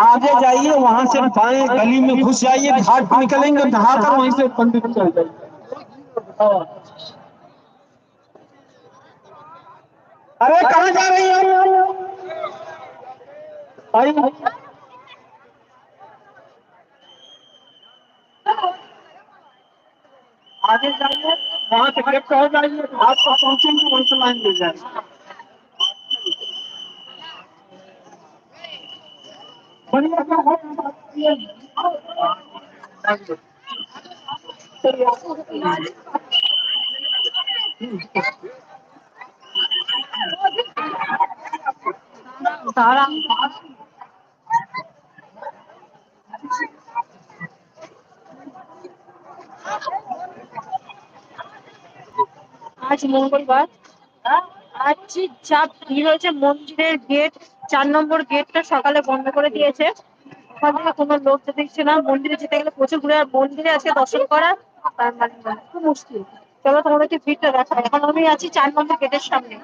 आगे जाइए, वहाँ से बाएँ गली में घुस जाइए, घाट पे निकलेंगे, नहाकर वहीं से मंदिर चल जाइए। अरे, कहाँ जा रही हो? आगे जाइए, वहाँ से लेफ़्ट हो जाइए? घाट पर पहुँचेंगे, वहीं से लाइन मिल जाएगी। তারা আজ মঙ্গলবার। আজ যা ভিড় হয়েছে মন্দিরের গেট, চার নম্বর গেটটা সকালে বন্ধ করে দিয়েছে। ওখান কোনো লোক যেতে দিচ্ছে না, মন্দিরে যেতে গেলে প্রচুর ঘুরে আর মন্দিরে আজকে দর্শন করা তার মানে খুব মুশকিল। চলো তোমাদেরকে ভিড়টা দেখা এখন আমি আছি চার নম্বর গেটের সামনে।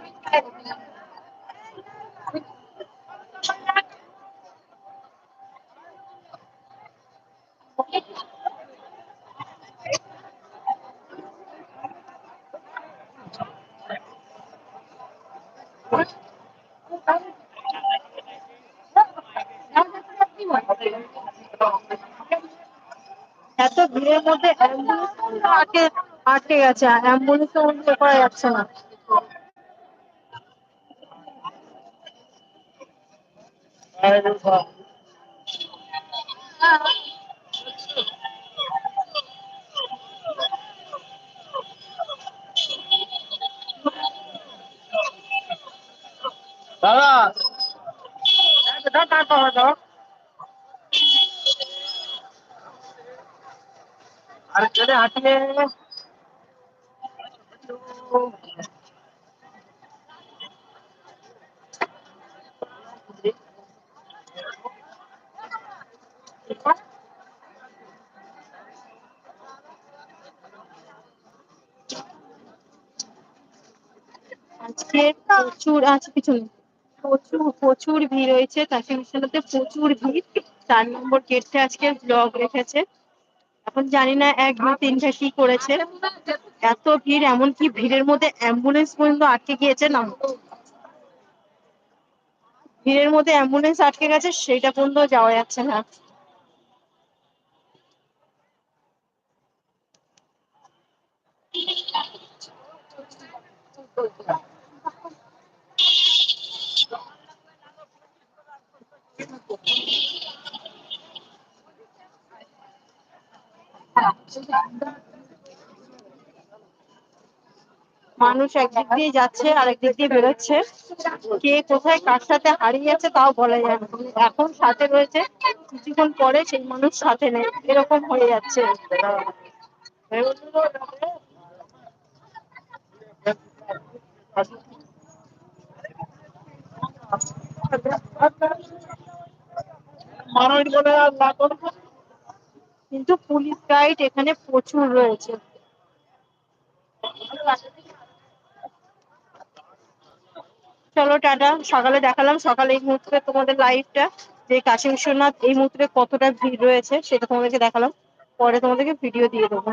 এত ভিড়ের মধ্যে অ্যাম্বুলেন্স আটকে আটকে গেছে অ্যাম্বুলেন্স তো করা যাচ্ছে না। দাদা দাদা আর চলে হাঁটিয়ে আজকে প্রচুর আছে কিছু নেই। প্রচুর প্রচুর ভিড় হয়েছে। বিশ্বনাথে প্রচুর ভিড়। চার নম্বর গেটটা আজকে ব্লগ রেখেছে। এখন জানি না এক দুই তিনটা কি করেছে। এত ভিড়, এমনকি ভিড়ের মধ্যে অ্যাম্বুলেন্স পর্যন্ত আটকে গিয়েছে না। ভিড়ের মধ্যে অ্যাম্বুলেন্স আটকে গেছে সেটা পর্যন্ত যাওয়া যাচ্ছে না। মানুষ একদিক দিয়ে যাচ্ছে আর একদিক দিয়ে বেরোচ্ছে। কে কোথায় কার সাথে হারিয়ে যাচ্ছে তাও বলা যায় না। এখন সাথে রয়েছে, কিছুক্ষণ পরে সেই মানুষ সাথে নেই। এরকম হয়ে যাচ্ছে। মানুষ বলে আর না করব কিন্তু পুলিশ গাইড এখানে প্রচুর রয়েছে। চলো টাটা, সকালে দেখালাম। সকালে এই মুহূর্তে তোমাদের লাইভটা যে কাশী বিশ্বনাথ, এই মুহূর্তে কতটা ভিড় রয়েছে সেটা তোমাদেরকে দেখালাম। পরে তোমাদেরকে ভিডিও দিয়ে দেবো।